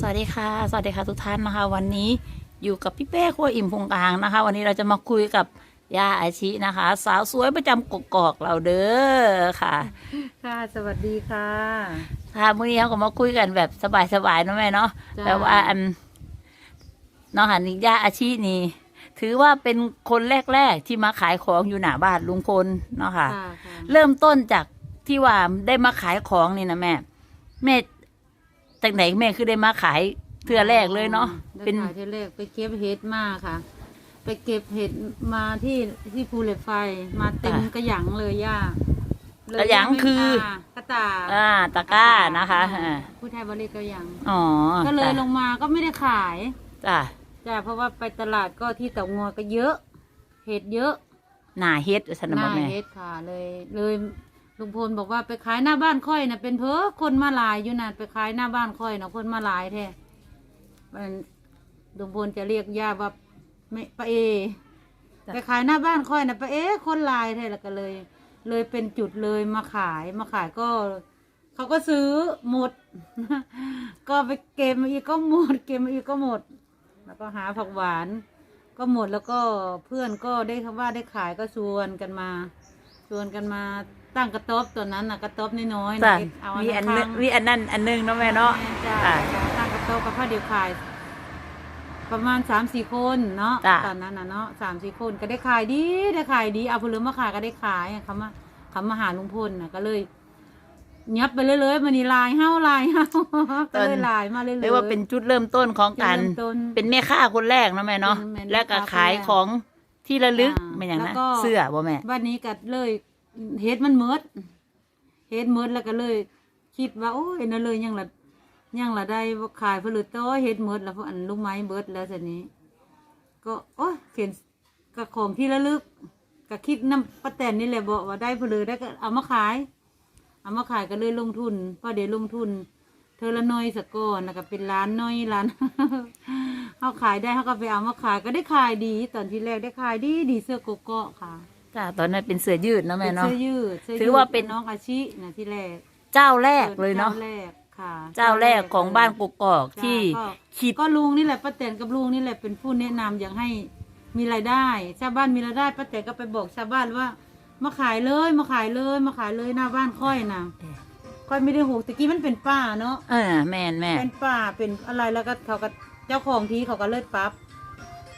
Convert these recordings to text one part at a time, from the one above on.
สวัสดีค่ะ สวัสดีค่ะทุกท่านนะคะ วันนี้อยู่กับพี่เป้ครัวอิ่มพงกลางนะคะ วันนี้เราจะมาคุยกับย่าอาชินะคะ สาวสวยประจำกกอกเราเด้อค่ะ ค่ะสวัสดีค่ะ ค่ะมื้อนี้เราก็มาคุยกันแบบสบายๆเนาะแม่เนาะจ้าแบบว่าอันเน้องหันย่าอาชินี่ ถือว่าเป็นคนแรกๆที่มาขายของอยู่หน้าบ้านลุงพลเนาะค่ะ ค่ะค่ะเริ่มต้นจากที่ว่าได้มาขายของนี่นะแม่ แม่ จากไหนแม่คือได้มาขายเทือแรกเลยเนาะได้เป็นขายที่แรกไปเก็บเห็ดมาค่ะ ไปเก็บเห็ดมาที่ที่ภูเหล็กไฟมาเต็มกระหยังเลยย่าเลกระหยังไม่คือ กระตาอ่าตะกร้านะคะอ่าผู้ไทยบริกกระหยัง อ๋อก็เลยลจ้ะงมาก็ไม่ได้ขายจ้ะจ้ะเพราะว่าไปตลาดก็ที่เต่างอยก็เยอะ เห็ดเยอะหน้าเฮ็ดสันหนะน้าแม่เฮ็ดค่ะเลยเลย ลุงพลบอกว่าไปขายหน้าบ้านค่อยนะเป็นเพอคนมาหลายอยู่นะไปขายหน้าบ้านค่อยนะคนมาหลายแท้มันลุงพลจะเรียกย่าว่าไม่ปะเอจ้ะไปขายหน้าบ้านค่อยนะปะเอคนหลายแท้แล้วก็เลย เลยเป็นจุดเลยมาขายมาขายก็เขาก็ซื้อหมด ก็ไปเก็บมาอีกก็หมด เก็บมาอีกก็หมด แล้วก็หาผักหวาน ก็หมดแล้วก็เพื่อนก็ได้คำว่าได้ขายก็ชวนกันมาชวนกันมาตั้งกระต๊อบตัวนั้นนะกระต๊อบน้อยๆจ้ะนะเอามีอันข้างนึงมีอันนั้นอันนึงเนาะแม่เนาะจ้ะอะตั้งกระต๊อบกับพ่อเดียวขาย ประมาณสามสี่คนเนาะจ้ะ ตอนนั้นนะเนาะสามสี่คนก็ได้ขายดีได้ขายดีเอาผลไม้มาขายก็ได้ขายเขามาเขามาหาลุงพลนะก็เลยยับไปเรื่อยๆมันนี่ลายเฮ้าลายเฮ้าก็เลยลายมาเรื่อยๆ เรียกว่าเป็นจุดเริ่มต้นของการจุดเริ่มต้นเป็นแม่ค้าคนแรกเนาะแม่เนาะเป็นแม่ค้าแล้วก็คนแรกขายของที่ระลึกอ่าไม่อย่างนั้นแล้วก็ เสื้อบ่แม่บ้านนี้ก็เลย เฮ็ดมันเมิดเฮ็ดเมิดแล้วก็เลย คิดว่าโอ้ยนั่นเลยยังละยังละได้ขายผลิตต่อเฮ็ดเมิดแล้วเพราะอันลูกไม้เบิดแล้วทีนี้ ก็โอ้ยเขียนกับของที่ระลึกก็คิดน้ำป้าแตนนี่แหละบอกว่าได้ผลิตได้ก็เอามาขาย เอามาขายก็เลยลงทุนพอเดี๋ยวลงทุน เธอละน้อยสกก่อนแล้วก็เป็นร้านน้อยร้านเขาขายได้เขาก็ไปเอามาขายก็ได้ขายดี ตอนที่แรกได้ขายดีดีเสื้อโกโก้ค่ะ จ้ะตอนนั้นเป็นเสื้อยืดเนาะแม่เป็นเนาะเสื้อยืดสื้ยืดถือว่าเป็น น้องอาชินะที่แรกเจ้าแรกเลยเนาะ จ้แรกค่ะเจ้าแรกของบ้านกกอกจ้ะที่ก็คิด ก็ลุงนี่แหละป้าแตนกับลุงนี่แหละเป็นผู้แนะนำอย่างให้มีรายได้ ชาวบ้านมีรายได้ป้าแตนก็ไปบอกชาวบ้านว่า มาขายเลยมาขายเลยมาขายเลยหน้าบ้านค่อยนะค่อยไม่ได้หูตะกี้มันเป็นป่าเนาะ เออแม่นแม่เป็นป่าเป็นอะไรแล้วก็เขาก็เจ้าของทีเขาก็เลยปรับ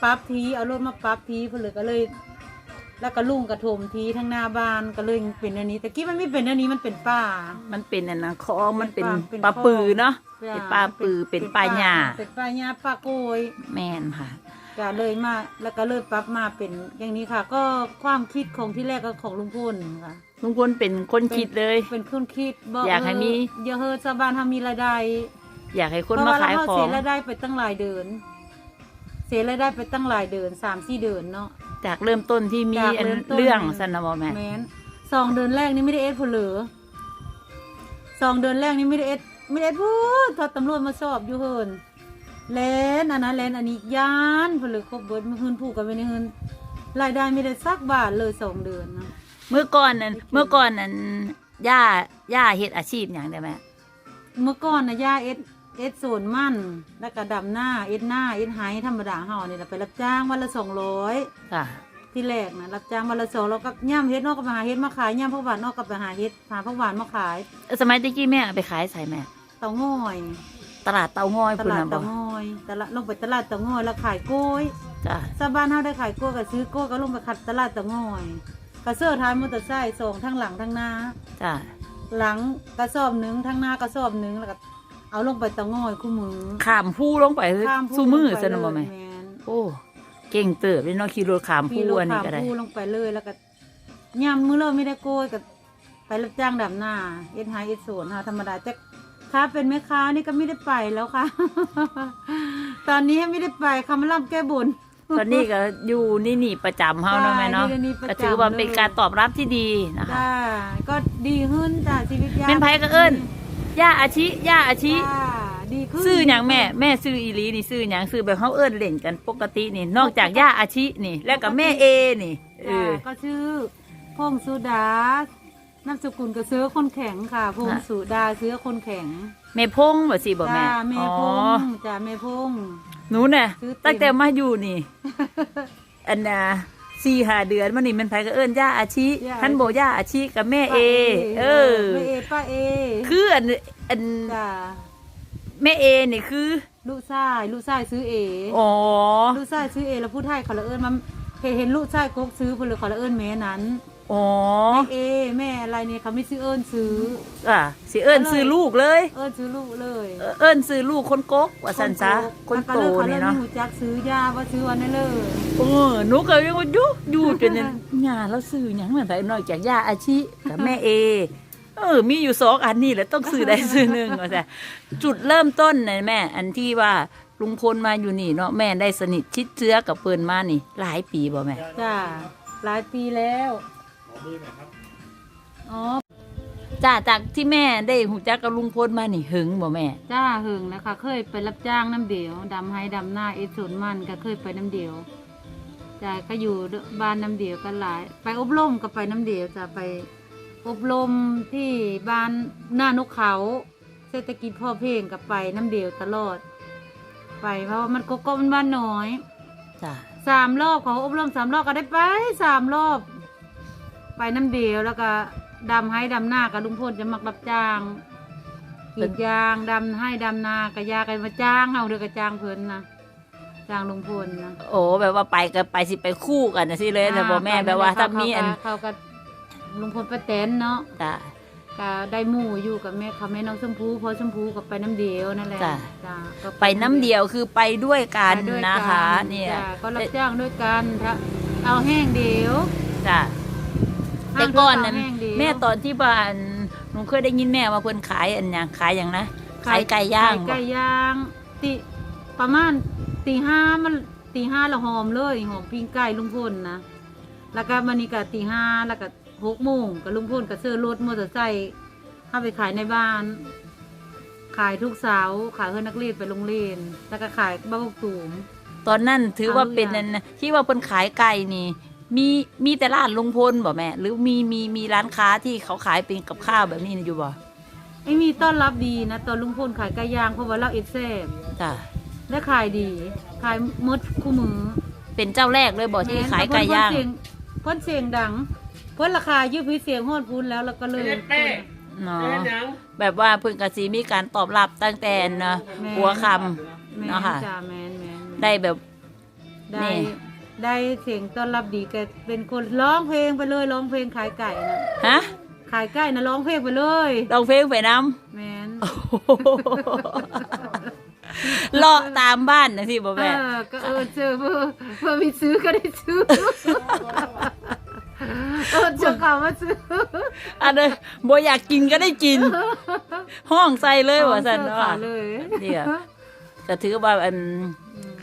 ปรับทีเอารถมาปรับทีเพื่อเลยก็เลย แล้วก็ลุงกระถมทีทั้งหน้าบ้านก็เลยเป็นอันนี้แต่กี้มันไม่เป็นอันนี้มันเป็นป่า มันเป็นอันนะคลองมันเป็นเป็นปลาคลองปือเนาะจ้ะเป็นปลาปือเป็นปลาหญ้าเป็นปลาหญ้าปลาโกยแม่นค่ะก็เลยมาแล้วก็เลยปรับมาเป็นอย่างนี้ค่ะ ก็ความคิดของที่แรกก็ของลุงพลค่ะลุงพลเป็นคนคิดเลย เป็นคนคิดบอกอยากให้มีเอย่าเฮอชาวบ้านทำมีรายได้อยากให้คนเพราะมาว่าขายเราขอเสีงยรายได้ไปตั้งหลายเดือนเสียรายได้ไปตั้งหลายเดือนสามสี่เดือนเนาะ จากเริ่มต้นที่มีจากอันเริ่มต้น เรื่องสันนะบอแม่ แมนสองเดือนแรกนี่ไม่ได้เอสผลเหลือสองเดือนแรกนี่ไม่ได้เอสไม่ได้เอสพูดทอดตำรวจมาสอบอยู่เฮินแลนอันนั้นแลนอันนี้ยานผลเหลือครบเบิดมือฮืนผูกกันไปในฮืนรายได้ไม่ได้สักบาทเลยสองเดือนเนาะเมื่อก่อนนั้นเมื่อก่อนนั้นย่าย่าเฮ็ดอาชีพอย่างได้ไหมเมื่อก่อนนะย่าเอส เอสโซนมั่น แล้วก็ดำหน้า เอสหน้า เอสไฮธรรมดาเฮานี่แหละไปรับจ้างวันละสองร้อยค่ะ ที่แรกนะรับจ้างวันละสองเราก็ย่ำเฮ็ดนอกก็ไปหาเฮ็ดมาขายย่ำผักหวานนอกก็ไปหาเฮ็ดหาผักหวานมาขายสมัยตะกี้แม่เอาไปขายใส่แม่ เตาง่อย ตลาดเตางอยตพุ่นลาดน่ะบเตาอกง่อยตลาดลงไปตลาดเตาง่อยแล้วขายกล้วยจ้ะชาวบ้านเฮาได้ขายกล้วยก็ซื้อกล้วยก็ลงไปขัดตลาดเตาง่อยกระเสื้อท้ายมอเตอร์ไซค์ส่งทั้งหลังทั้งหน้า จ้ะหลังกระสอบหนึ่งทั้งหน้ากระสอบหนึ่งแล้วก็ เอาลงไปเตาง่อยคู่มือข้ามผู้ลงไปข้ามผู้สู้มือลงไปซะนะบ่แม่เลยนโอ้ เก่งเติบเลยเนาะขี่รถข้ามพี่ผู้ลูกอันนี้ขามก็ได้ ผู้ลงไปเลยแล้วก็ย่ำมือเริ่มไม่ได้โกยกับไปรับจ้างดำหน้าเอ็ดไฮเอ็ดสวนค่ะธรรมดาจะค้าเป็นแม่ค้านี่ก็ไม่ได้ไปแล้วค่ะ ตอนนี้ไม่ได้ไปคำรับแก้บน ตอนนี้ก็อยู่นี่นี่ประจำเฮาเนาะแม่เนาะ ใช่อยู่นี่ประจำ ก็ถือว่าเป็นการตอบรับที่ดีนะคะ จ้าก็ดีขึ้นจ้าชีวิตยาเป็นไผก็เอิ้น ย่าอาชิย่าอาชิจ้าดีขึ้นซื้อหยังแม่แม่ซื้ออีหลีนี่ซื้อหยังซื้อแบบเฮาเอิ้นเล่นกันปกตินี่ นอกจากย่าอาชินี่ แล้วก็แม่เอนี่เอจ้าอ ก็ชื่อพงสุดานามสกุลก็เสื้อคนแข็งค่ะพงฮะสุดาเสื้อคนแข็งแม่พงบ่สิบ่แม่จ้าแม่อ๋อพงจ้าแม่พง หนูน่ะซื้อเต็มตั้งแต่มาอยู่นี่ อันน่ะ สี่หาเดือนมานี่มันไผก็เอิ้นย่าอาชีท่านบอกย่าอาชีกับแม่เอ เออ แม่เอป้าเอคืออันอันจ้าแม่เอนี่คือ ลูกชายลูกชายซื้อเออ๋อ ลูกชายซื้อเอแล้วพูดไทยเขาละเอิญมันเห็นเห็นลูกชายกกซื้อเพิ่นเลยเขาละเอิญแม่นั้น อ๋อแม่เอ แม่อะไรเนี่ยเขาไม่ซื้อเอิญซื้อ อะสิเอิ้นซื้อลูกเลย เอิญซื้อลูกเลยเออเอิ้นซื้อลูกคนกกว่าสันซะคนโตแล้วก็นี่เลยเนาะเขาเลยหูจักซื้อยาว่าซื้อวันนั้นเลยเออหนูก็ยังว่าอยู่อยู่จนนั้นย่าแล้วซื้อหยังเหมือนไผนอกจากย่าอาชีกับแม่เอเออ มีอยู่สองอันนี่แหละต้องซื้อได้ซื้อหนึ่งว่าแต่จุดเริ่มต้นนะแม่ อันที่ว่าลุงพลมาอยู่นี่เนาะแม่ได้สนิทชิดเชื้อกับเปินมานี่ หลายปีบ่แม่จ้าหลายปีแล้ว อ๋อจ้าจากที่แม่ได้หูจักกับลุงพลมานี่หึงบ่แม่ จ้าหึงนะคะเคยไปรับจ้างน้ำเดียวดำให้ดำหน้าเอดสวนมันก็เคยไปน้ำเดียวจ้าก็อยู่บ้านน้ำเดียวกันหลาย ไปอบรมก็ไปน้ำเดียวจะไปอบรมที่บ้านหน้านกเขา เศรษฐกิจพ่อเพ่งกับไปน้ำเดียวตลอด ไปเพราะว่ามันโกโก้มันบ้านน้อยจ้าสามรอบเขาอบรมสามรอบก็ได้ไปสามรอบ ไปน้ำเดียวแล้วก็ดำให้ดำหน้ากับลุงพลจะมักรับจ้างกรีดยางดำให้ดำนากับยากันมาจ้างเอาเดือกับจ้างเพิ่นนะจ้างลุงพลนะโอ้แบบว่าไปก็ไปสิไปคู่กันนะสิเลยแต่บ่แม่ไปแบบว่าเขถ้ามีอันเขาเขากับลุงพลป้าแตนเนาะจ้าก็ได้หมู่อยู่กับแม่เขาแม่น้องชมพูพอชมพูกับไปน้ำเดียวนั่นแหละจ้ะจ้ะก็ไปน้ำเดียวคือไปด้วยกันไปด้วยนะคะกัเนี่ยจ้ะก็รับจ้างด้วยกันถ้าเอาแห้งเดียวจ้า แต่ก่อนนั้นแม่ตอนที่บ้านหนูเคยได้ยินแม่ว่าเพิ่นขายอันหยังขายอย่างนะขายไก่ย่างไก่ย่างตีประมาณตีห้ามันตีห้าละหอมเลยหอมปิ้งไก่ลุงพลนะแล้วก็มันนี่ก็ตีห้าแล้วก็หกโมงกับลุงพลกับเสื้อรถมอเตอร์ไซค์เข้าไปขายในบ้าน ขายทุกเสาขายเพื่อนักเรียนไปโรงเรียน แล้วก็ขายบ้าบกตูมตอนนั้นถือว่าเป็นอย่างอันนะที่ว่าเพิ่นขายไก่นี่ มีมีแต่ร้านลุงพลบ่แม่ หรือมีมีมีร้านค้าที่เขาขายเป็นกับข้าวแบบนี้อยู่บ่ไอ้มีต้อนรับดีนะตอนลุงพลขายไก่ย่างเพราะว่าเราเอ็ดแซ่บจ้ะและขายดี ขายหมดคู่มือเป็นเจ้าแรกเลยบ่ที่ขายไก่ย่างเพิ่นเพิ่นเสียงดังเพิ่นราคายืดพื้นเสียงฮอดพูนแล้วแล้วก็เลยเนาะแบบว่าเพิ่นก็สิมีการตอบรับตั้งแต่นะแม่หัวค่แม่ำเนาะค่ะจ้าแมนแมนได้แบบได้นี่ ได้เสียงต้อนรับดีแกเป็นคนร้องเพลงไปเลยร้องเพลงขายไก่นะฮะขายไก่นะร้องเพลงไปเลยลองเพลงไปนํแมนเลาะตามบ้านนะสิบ่เอแม่อก็เออเจอเพื่อเพื่อมีซื้อก็ได้ซื้อเออเจอเขามาซื้ออันนี้บ่อยากกินก็ได้กิน ห้องใส่เลยว่าซั่นเจอเนาะเขาเลยเนี่ยก็ถือว่าอัน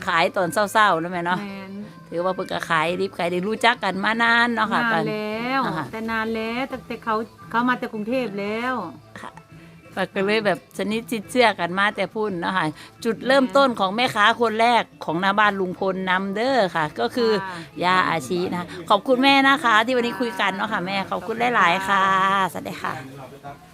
ขายตอนเศร้าๆนะแม่เนาะ แมน ถือว่าเพิ่นก็ขายดิบขายดีรู้จักกันมานานเนาะค่ะนากันนแล้วอ่าฮะแต่นานแล้วตั้งแต่เขาเขามาจากกรุงเทพแล้วค่ะก็เลยแบบชนิดจิตเชื่อกันมาแต่พุ่นเนาะค่ะจุดเริ่มต้นของแม่ค้าคนแรกของหน้าบ้านลุงพลนำเด้อค่ะ ก็คือค่ะยาอาชีนะขอบคุณแม่นะคะ ที่วันนี้คุยกันเนาะค่ะแม่ขอบคุณหลาย ๆ ค่ะสวัสดีค่ะเราไปตัด